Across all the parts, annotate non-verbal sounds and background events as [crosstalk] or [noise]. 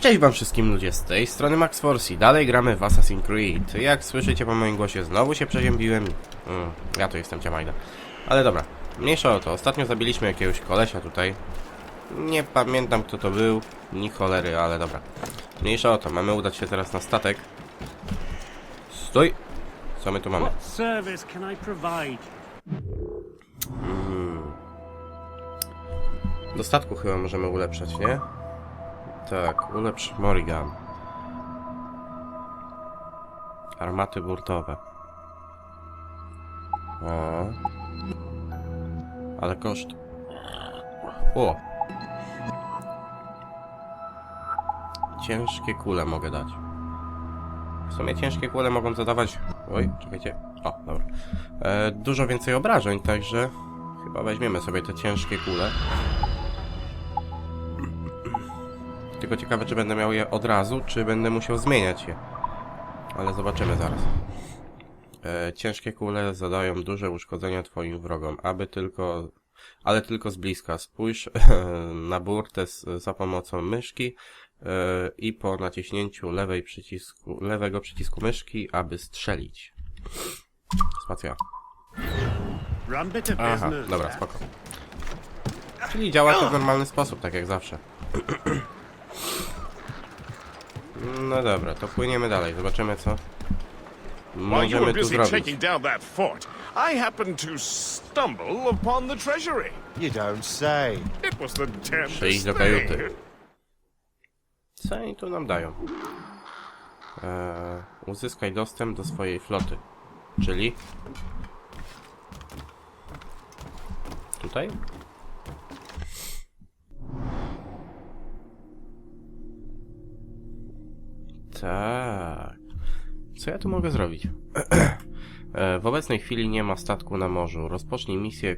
Cześć wam wszystkim ludzie, z tej strony Max Forsi, dalej gramy w Assassin's Creed. Jak słyszycie po moim głosie, znowu się przeziębiłem. Mm, ja to jestem Ciamajda. Ale dobra, mniejsza o to, ostatnio zabiliśmy jakiegoś kolesia tutaj. Nie pamiętam kto to był, ni cholery, ale dobra. Mniejsza o to, mamy udać się teraz na statek. Stój! Co my tu mamy? Provide? Do statku chyba możemy ulepszać, nie? Tak, ulepsz Morrigan. Armaty burtowe. O. Ale koszt. O. Ciężkie kule mogę dać. W sumie ciężkie kule mogą zadawać... Oj, czekajcie. O, dobra. E, dużo więcej obrażeń, także... Chyba weźmiemy sobie te ciężkie kule. Tylko ciekawe, czy będę miał je od razu, czy będę musiał zmieniać je. Ale zobaczymy zaraz. E, ciężkie kule zadają duże uszkodzenia twoim wrogom, aby tylko... Ale tylko z bliska. Spójrz [laughs] na burtę z, za pomocą myszki e, i po naciśnięciu lewej przycisku, lewego przycisku myszki, aby strzelić. Spacja. Aha, dobra, spoko. Czyli działa to w normalny sposób, tak jak zawsze. [clears throat] No dobra, to płyniemy dalej, zobaczymy co While you were możemy tu busy zrobić. taking down that fort, I happened to stumble upon the treasury. You don't say. It was the Przyjdź damnedest do thing. kajuty. Co oni tu nam dają? Eee, uzyskaj dostęp do swojej floty. Czyli... Tutaj? Tak. Co ja tu mogę zrobić? [clears throat] E, W obecnej chwili nie ma statku na morzu. Rozpocznij misję e,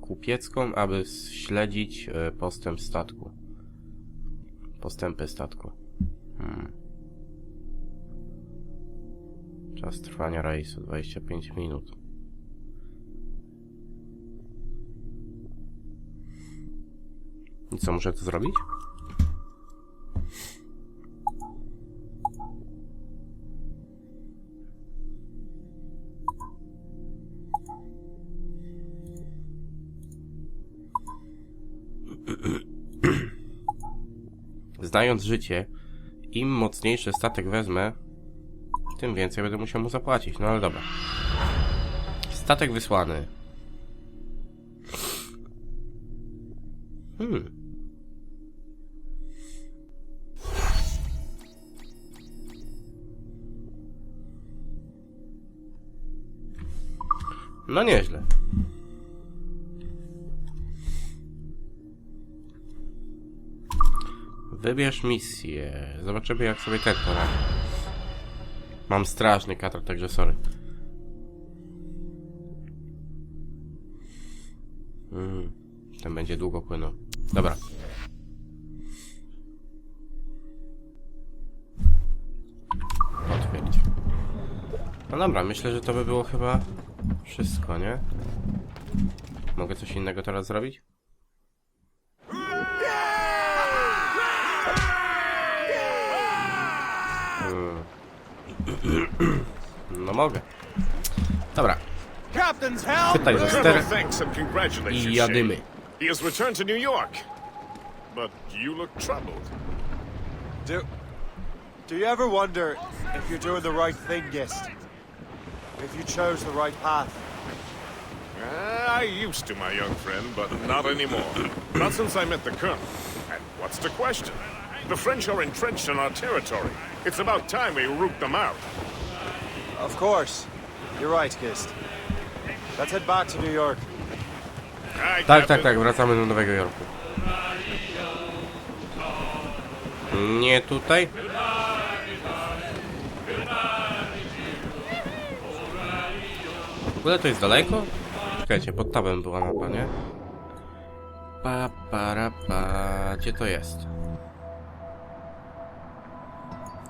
kupiecką, aby śledzić e, postęp statku. Postępy statku. Hmm. Czas trwania rejsu 25 minut. I co muszę tu zrobić? Znając życie, im mocniejszy statek wezmę, tym więcej będę musiał mu zapłacić. No ale dobra. Statek wysłany. Hmm. No nieźle. Wybierz misję. Zobaczymy jak sobie ten poradzi. Mam straszny katar, także sorry. Mm, ten będzie długo płynął. Dobra. Potwierdź. No dobra, myślę, że to by było chyba wszystko, nie? Mogę coś innego teraz zrobić? [clears throat] No mogę. Dobra, Captain's help! chwytaj za Colonel, ster thanks and congratulations, i jadymy. He has returned to New York. But you look troubled. Do, do you ever wonder if you're doing the right thing, Gist? If you chose the right path? Uh, I used to, my young friend, but not anymore. not since I met the colonel. And what's the question? The French are entrenched in our territory. It's about time we root them out. Of course. You're right, Gist. Let's head back to New York. Aye, Tak, tak, Captain. tak, wracamy do Nowego Jorku. Nie tutaj? W ogóle to jest daleko? Czekajcie, pod tabem była mapa, nie? Pa, para, pa. Gdzie to jest?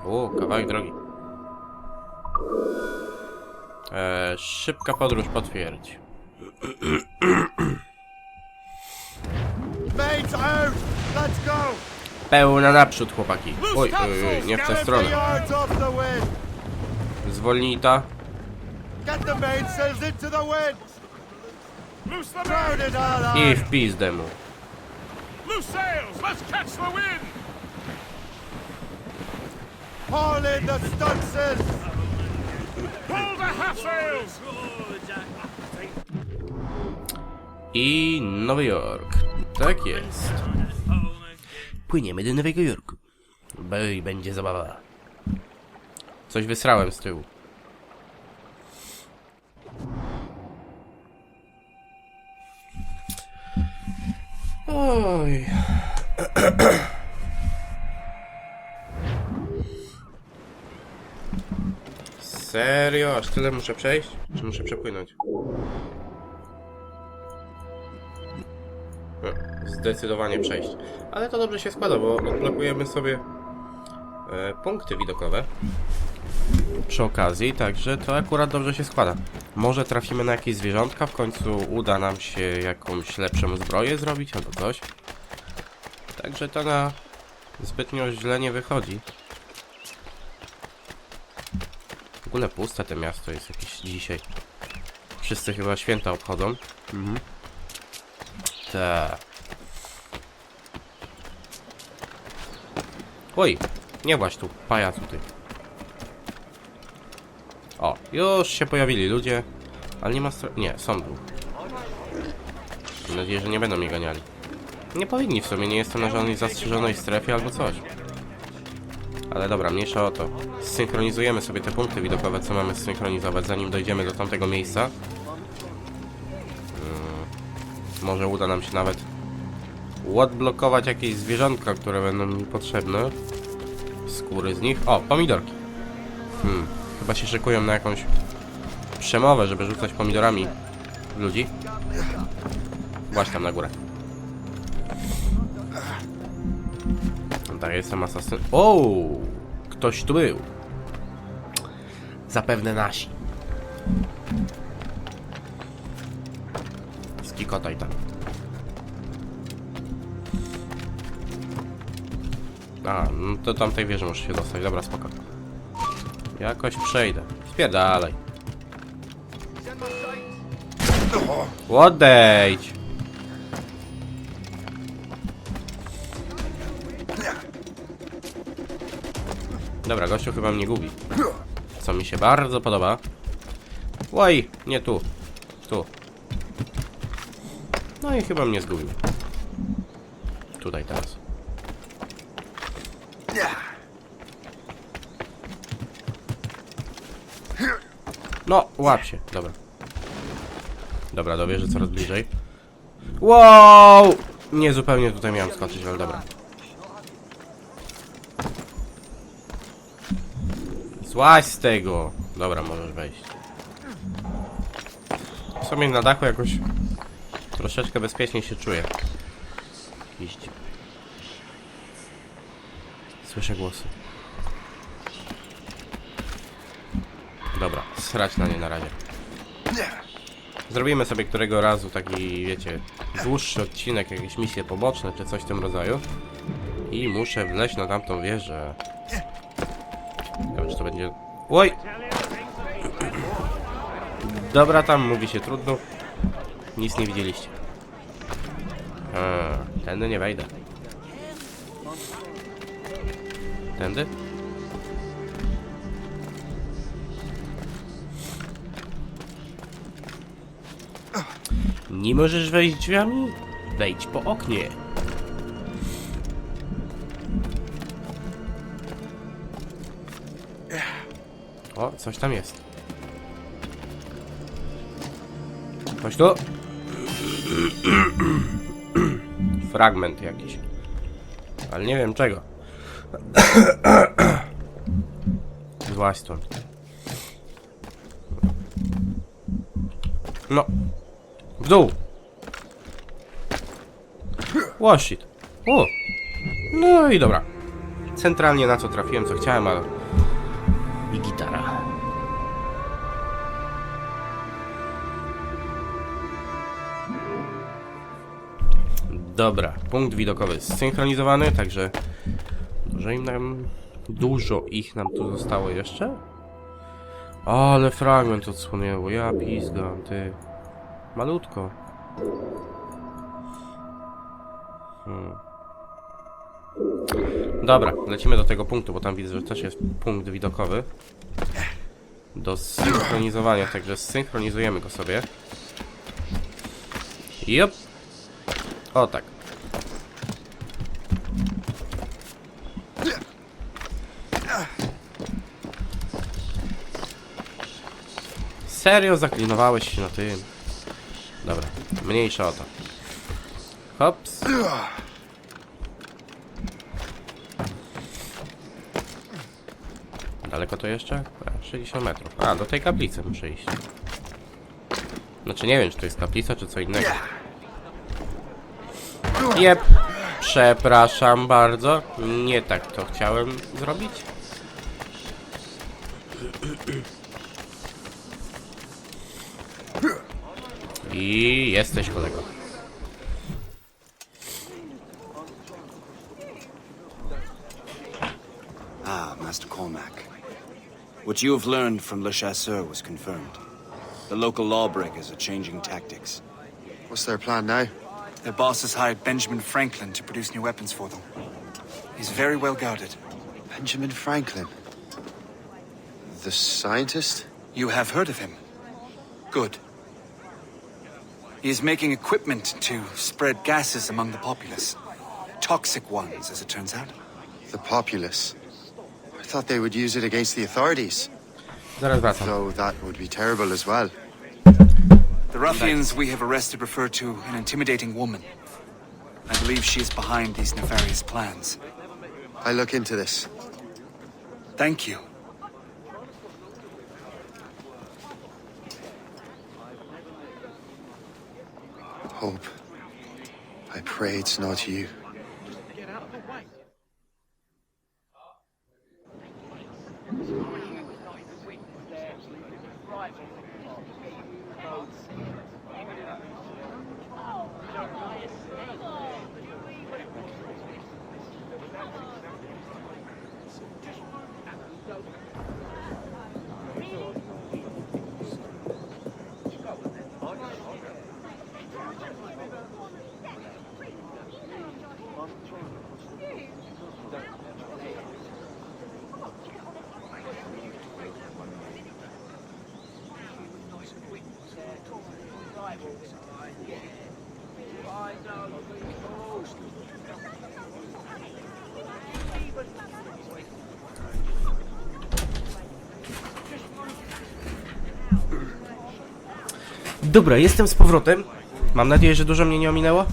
O, kawałek drogi. Eee, szybka podróż potwierdź. Mates out! Let's go! Pełna naprzód, chłopaki. Oj, oj, oj, nie w tę stronę. Zwolnij ta. I w pizdę mu. Loose sails! Let's catch the wind! Haul in the. Pull the half sails! I Nowy Jork. Tak jest. Płyniemy do Nowego Jorku. Bej, będzie zabawa. Coś wysrałem z tyłu. Oj. [clears throat] Serio? Aż tyle muszę przejść? Czy muszę przepłynąć? No, Zdecydowanie przejść. Ale to dobrze się składa, bo odblokujemy sobie e, punkty widokowe przy okazji, także to akurat dobrze się składa. Może trafimy na jakieś zwierzątka, w końcu uda nam się jakąś lepszą zbroję zrobić albo coś. Także to na zbytnio źle nie wychodzi. W ogóle puste to miasto jest jakieś dzisiaj. Wszyscy chyba święta obchodzą. Mhm. Tak. Oj, nie właśnie tu, pajacu ty. O, już się pojawili ludzie, ale nie ma. Nie, są tu. Mam nadzieję, że nie będą mnie ganiali. Nie powinni w sumie, nie jestem na żadnej zastrzeżonej strefie albo coś. Ale dobra, mniejsza o to. Zsynchronizujemy sobie te punkty widokowe, co mamy zsynchronizować, zanim dojdziemy do tamtego miejsca. Mm, może uda nam się nawet odblokować jakieś zwierzątka, które będą mi potrzebne. Skóry z nich. O, pomidorki. Hmm, chyba się szykują na jakąś przemowę, żeby rzucać pomidorami ludzi. Właśnie tam na górę. Tak, jestem asasyn. O, ktoś tu był. Zapewne nasi. Skikotaj tam. A, no to tamtej wieży muszę się dostać. Dobra, spoko. Jakoś przejdę. Spierdalaj. Odejdź! Dobra, gościu chyba mnie gubi. Co mi się bardzo podoba. Oj, nie tu. Tu. No i chyba mnie zgubił. Tutaj teraz. No, łap się, dobra. Dobra, do wieży coraz bliżej. Wow! Nie zupełnie tutaj miałem skoczyć, ale dobra. Złaź z tego! Dobra, możesz wejść. W sumie na dachu jakoś troszeczkę bezpiecznie się czuję. Iść. Słyszę głosy. Dobra, srać na nie na razie. Zrobimy sobie którego razu taki, wiecie, dłuższy odcinek, jakieś misje poboczne czy coś w tym rodzaju. I muszę wleźć na tamtą wieżę. To będzie... Oj! Dobra, tam mówi się trudno. Nic nie widzieliście. A, tędy nie wejdę. Tędy? Nie możesz wejść drzwiami? Wejdź po oknie. Coś tam jest. Coś tu? Fragment jakiś. Ale nie wiem czego. Złaź stąd. No. W dół. O, shit. O. No i dobra. Centralnie na co trafiłem, co chciałem, ale... Dobra, punkt widokowy zsynchronizowany, także Dużo im nam... Dużo ich nam tu zostało jeszcze? Ale fragment odsłonęło, ja pizgam, ty. Malutko. Hmm. Dobra, lecimy do tego punktu, bo tam widzę, że też jest punkt widokowy. Do zsynchronizowania, także zsynchronizujemy go sobie. Jop. O tak. Serio zaklinowałeś się na tym. Dobra, mniejsza o to. Hops. Daleko to jeszcze? A, 60 metrów. A, do tej kaplicy muszę iść. Znaczy nie wiem, czy to jest kaplica, czy co innego. Jep. Przepraszam bardzo. Nie tak to chciałem zrobić. I jesteś kolego. Ah, Master Cormac. What you have learned from Le Chasseur was confirmed. The local lawbreakers are changing tactics. What's their plan now? Their boss has hired Benjamin Franklin to produce new weapons for them. He's very well guarded. Benjamin Franklin. The scientist? You have heard of him? Good. He is making equipment to spread gases among the populace. Toxic ones, as it turns out. The populace. I thought they would use it against the authorities. Zaraz. Though that would be terrible as well. The ruffians we have arrested refer to an intimidating woman. I believe she is behind these nefarious plans. I'll look into this. Thank you. Hope. I pray it's not you. Dobra, jestem z powrotem. Mam nadzieję, że dużo mnie nie ominęło.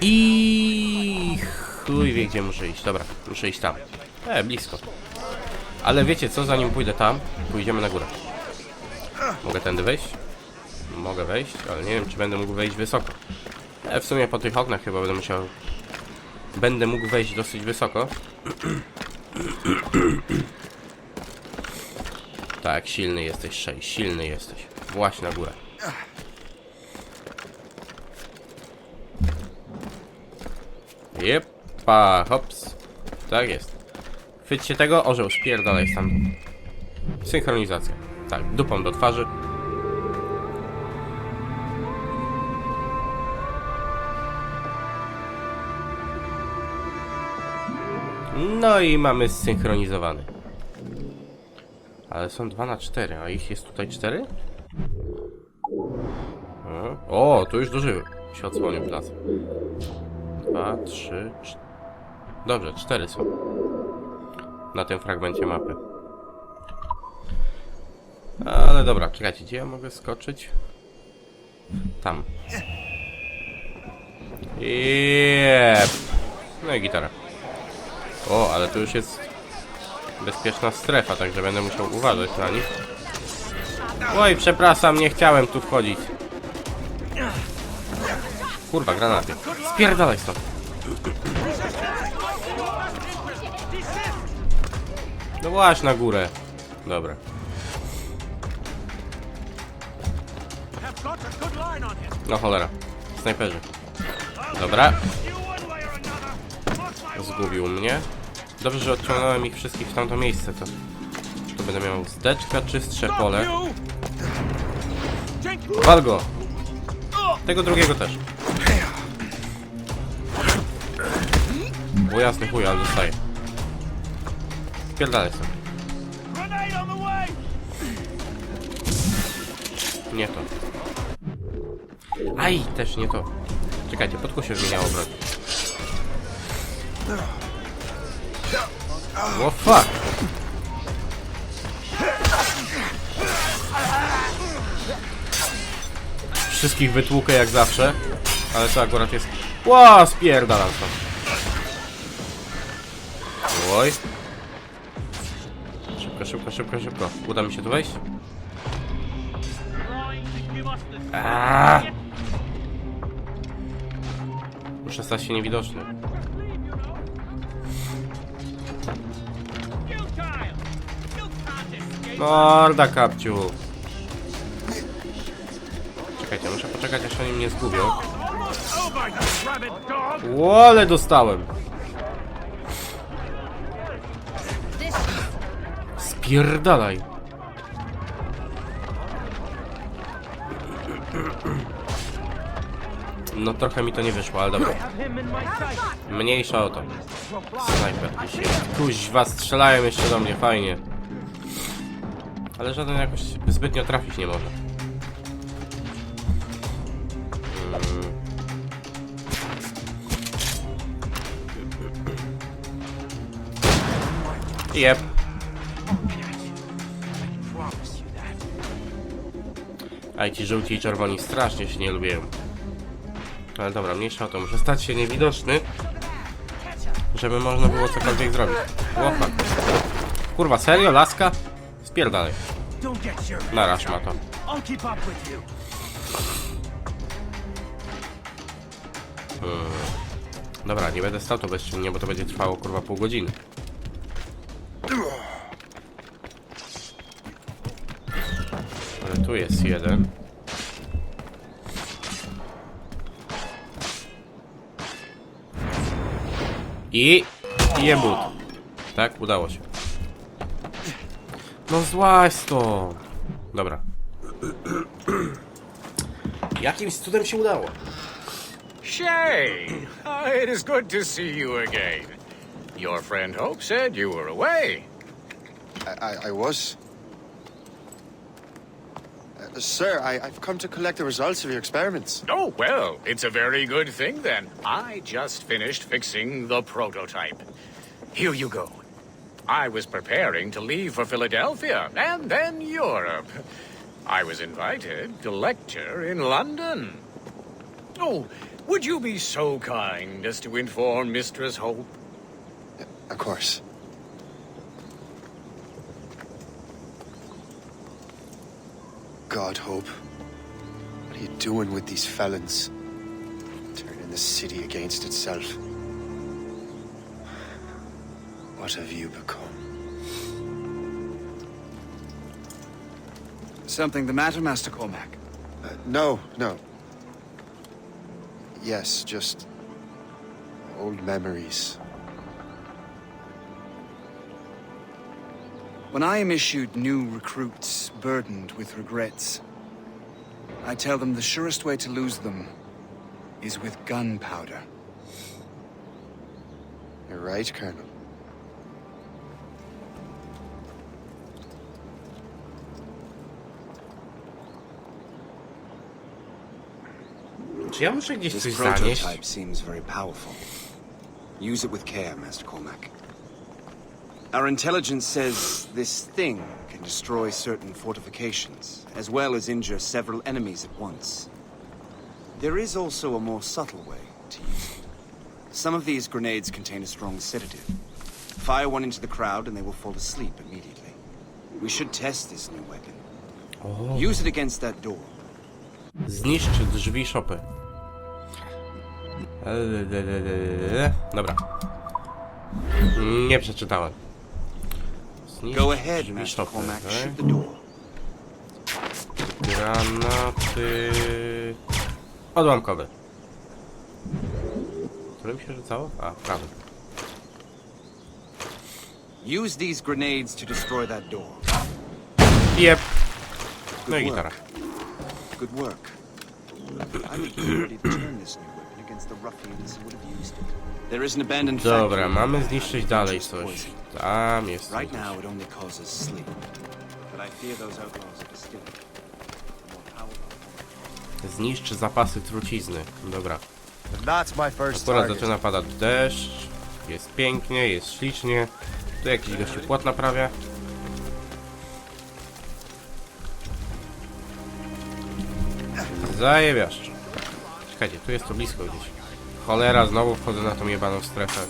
I chuj wie gdzie muszę iść. Dobra, muszę iść tam. E, blisko. Ale wiecie co, zanim pójdę tam, pójdziemy na górę. Mogę tędy wejść? Mogę wejść, ale nie wiem czy będę mógł wejść wysoko. E, w sumie po tych oknach chyba będę musiał... Będę mógł wejść dosyć wysoko. Tak, silny jesteś, Shay, silny jesteś. Właśnie na górę. Jepa, hops. Tak jest. Chwyćcie tego, orzeł, spierdalaj stamtąd. Synchronizacja. Tak, dupą do twarzy. No i mamy zsynchronizowany. Ale są 2 na 4, a ich jest tutaj 4? O, tu już duży się odsłonił plac. 2, 3, 4. Dobrze, 4 są. Na tym fragmencie mapy. Ale dobra, czekajcie, gdzie ja mogę skoczyć? Tam. Jep. No i gitara. O, ale tu już jest bezpieczna strefa, także będę musiał uważać na nich. Oj, przepraszam, nie chciałem tu wchodzić. Kurwa, granaty. Spierdalaj stąd. No właśnie na górę. Dobra. No cholera. Snajperzy. Dobra. Zgubił mnie. Dobrze, że odciągnąłem ich wszystkich w tamto miejsce, to... To będę miał zdeczka, czystsze pole? You! Dzięki! Wal go! Tego drugiego też. Bo jasny chuj, ale dostaję. Pierdalaj sobie. Nie to. Aj, też nie to. Czekajcie, podku się zmieniało broń. O fuck! Wszystkich wytłukę jak zawsze, ale to akurat jest... Ła, spierdalam to. Oj. Szybko, szybko, szybko, szybko. Uda mi się tu wejść? Aaaa! Muszę stać się niewidoczny. Morda kapciu. Czekajcie, muszę poczekać aż oni mnie zgubią. Łole dostałem. Spierdalaj. No trochę mi to nie wyszło, ale dobra. Mniejsza o to. Snajper. Kuźwa, strzelają jeszcze do mnie, fajnie. Ale żaden jakoś zbytnio trafić nie może. Mm. Jep. A ci żółci i czerwoni strasznie się nie lubią. Ale dobra, mniejsza o to. Muszę stać się niewidoczny, żeby można było cokolwiek zrobić. Kurwa, serio? Laska? Spierdalaj. Naraż ma to. You. Dobra, nie będę stał to bezczynnie, bo to będzie trwało kurwa pół godziny. Tu jest jeden. I... jebut. Tak, udało się. No złaź to. Dobra. Jakimś cudem się udało. Shay, uh, [laughs] it is good to see you again. Your friend Hope said you were away. I, I, I was. Sir, I, I've come to collect the results of your experiments. Oh, well, it's a very good thing then. I just finished fixing the prototype. Here you go. I was preparing to leave for Philadelphia and then Europe. I was invited to lecture in London. Oh, would you be so kind as to inform Mistress Hope? Of course. God, Hope. What are you doing with these felons? Turning the city against itself. What have you become? Something the matter, Master Cormac? Uh, no, no. Yes, just old memories. When I am issued new recruits burdened with regrets, I tell them the surest way to lose them is with gunpowder. You're right, Colonel. Czy ja muszę gdzieś This coś zanieść? prototype seems very powerful. Use it with care, Master Cormac. Our intelligence says this thing can destroy certain fortifications, as well as injure several enemies at once. There is also a more subtle way to use it. Some of these grenades contain a strong sedative. Fire one into the crowd and they will fall asleep immediately. We should test this new weapon. Oh. Use it against that door. Zniszczy drzwi szopy. Dobra. Nie przeczytałem. Go ahead, Master szopy. Cormac. Shoot the door. Granaty... Odłamkowe. Którym się rzucało? A, prawym. Use these grenades to destroy that door. Jep. Good No i work. gitara. Good work. I would ready to turn this new weapon against the ruffians who would have used it. There is an abandoned Dobra, factory mamy zniszczyć dalej coś. Tam jest. coś. Right now, it only causes sleep. But I fear those outlaws are distilling. it. More powerful. Zniszcz zapasy trucizny. Dobra. That's my first Akurat zaczyna padać deszcz. Jest pięknie, jest ślicznie. Tu jakiś gościu płot naprawia. Zajebiaszcz. Czekajcie, tu jest to blisko gdzieś. Cholera, znowu wchodzę na tą jebaną strefę.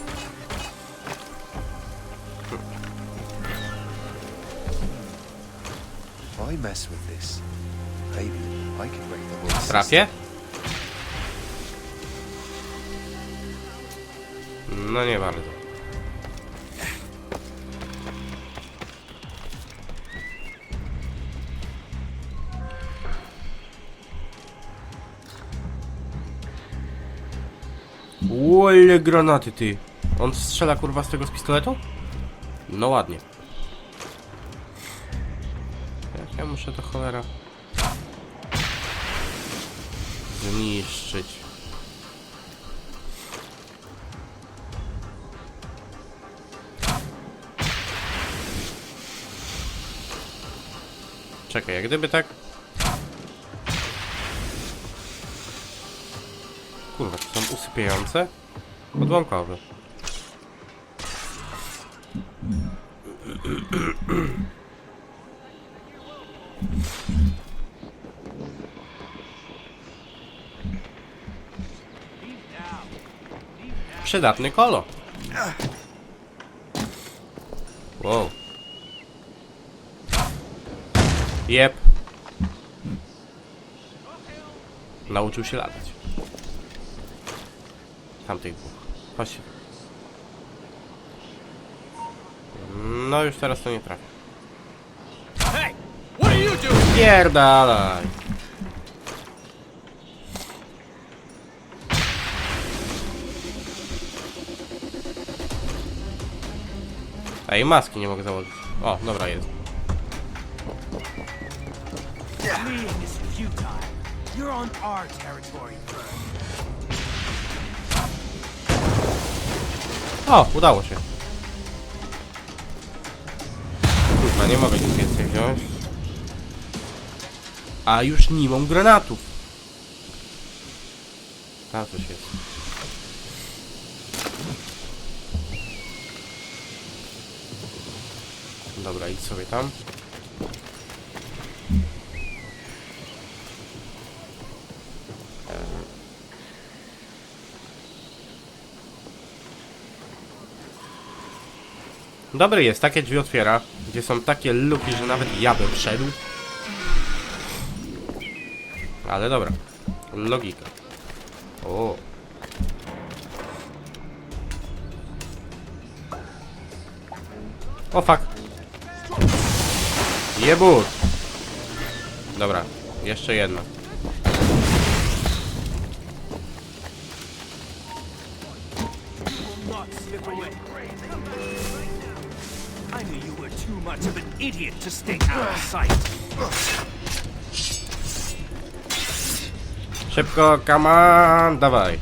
If I mess with this, maybe I can break the whole system. Trafię? No nie bardzo. Łole granaty ty. On strzela kurwa z tego z pistoletu? No ładnie. Jak ja muszę to cholera zniszczyć. Czekaj, jak gdyby tak... usypiające? Odłamkowe. Przydatny kolo. Wow. Jep. Nauczył się latać. Tamtych dwóch. Chodźcie. No już teraz to nie doing? Pierdalaj. Ej, maski nie mogę założyć. O, dobra, jest. You're on our territory, O, udało się. Kurwa, nie mogę nic więcej wziąć. A już nie mam granatów. Tam coś jest. Dobra, idź sobie tam. Dobry jest, takie drzwi otwiera, gdzie są takie luki, że nawet ja bym wszedł. Ale dobra. Logika. O. O fuck. Jebut. Dobra, jeszcze jedna. Much of an idiot to stay out of sight. Szybko, come on, dawaj.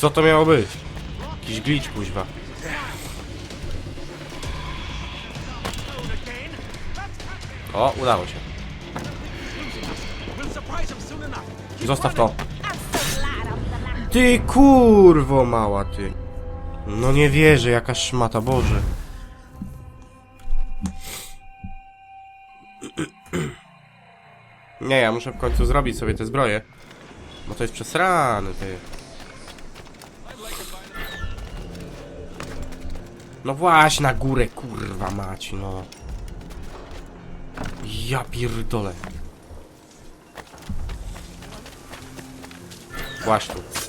Co to miało być? Jakiś glitch, kuźwa. O, udało się. Zostaw to. Ty kurwo mała ty. No nie wierzę, jaka szmata, Boże. Nie, ja muszę w końcu zrobić sobie te zbroje. Bo to jest przesrane, ty. No właśnie na górę, kurwa mać, no. Ja pierdolę. Właśnie tu.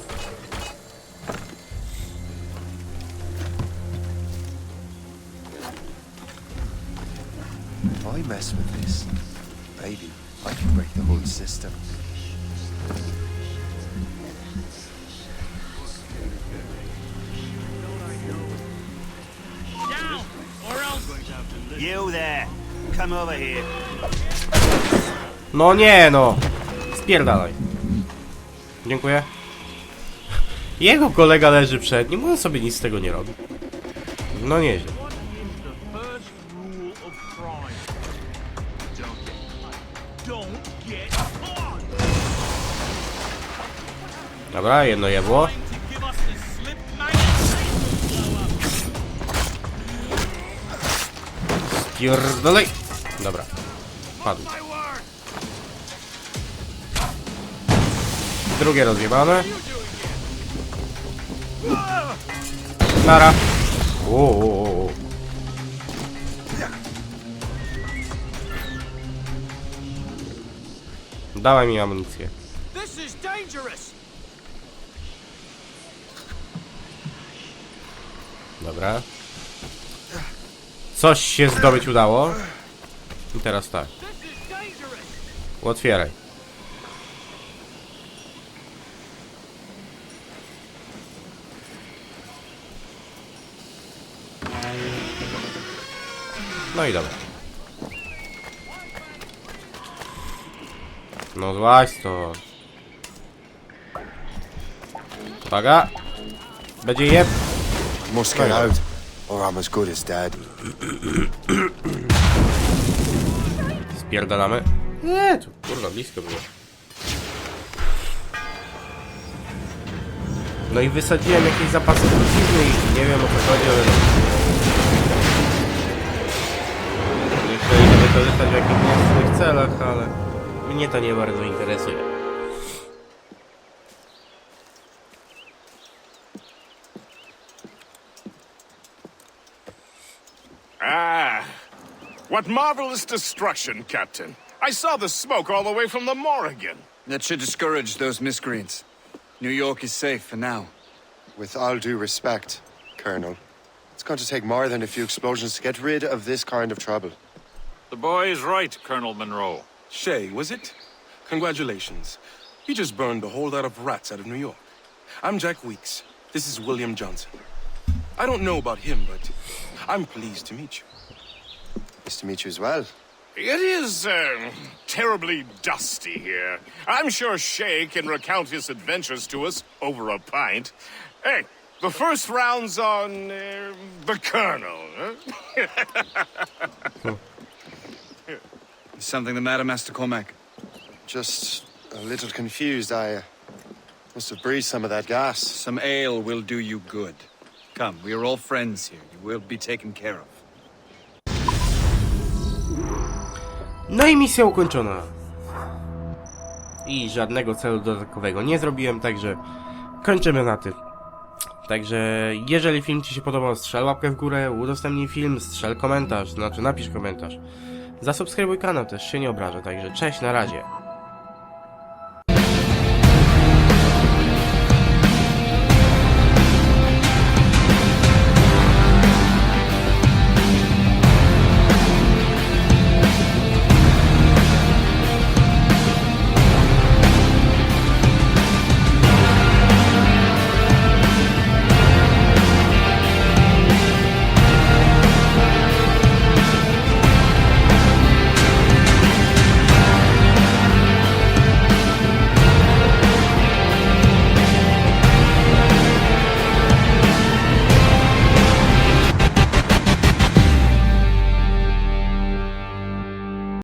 If I mess with this, maybe I can break the whole system. Down, or else. You. No nie no! Spierdalaj. Dziękuję. Jego kolega leży przed nim, on sobie nic z tego nie robi. No nieźle. Don't, don't get caught. Dobra, jedno jebło. To give us the slip. Pierdolej. Dobra. Padł. My word. Drugie rozjebane. Nara. O, o, Dawaj mi amunicję. Dobra. Coś się zdobyć udało. I teraz tak. Otwieraj. No i dobra. No złaź to. Uwaga. Będzie jeb. Must get out, or I'm as good as dead. Spierdalamy. Nie, tu kurwa blisko było. No i wysadziłem jakieś zapasy trucizny i nie wiem o co chodzi, ale no. Jeszcze idę wykorzystać w jakichś celach, ale mnie to nie bardzo interesuje. Ah, what marvelous destruction, Captain. I saw the smoke all the way from the Morrigan. That should discourage those miscreants. New York is safe for now. With all due respect, Colonel, it's going to take more than a few explosions to get rid of this kind of trouble. The boy is right, Colonel Monroe. Shay, was it? Congratulations. You just burned a whole lot of rats out of New York. I'm Jack Weeks. This is William Johnson. I don't know about him, but I'm pleased to meet you. Nice to meet you as well. It is uh, terribly dusty here. I'm sure Shay can recount his adventures to us over a pint. Hey, the first round's on uh, the Colonel. Huh? [laughs] Is something the matter, Master Cormac? Just a little confused. I uh, must have breathed some of that gas. Some ale will do you good. Come, we are all friends here. You will be taken care of. No i misja ukończona. I żadnego celu dodatkowego nie zrobiłem, także kończymy na tym. Także jeżeli film Ci się podobał, strzel łapkę w górę, udostępnij film, strzel komentarz, znaczy napisz komentarz. Zasubskrybuj kanał, też się nie obrażę, także cześć, na razie.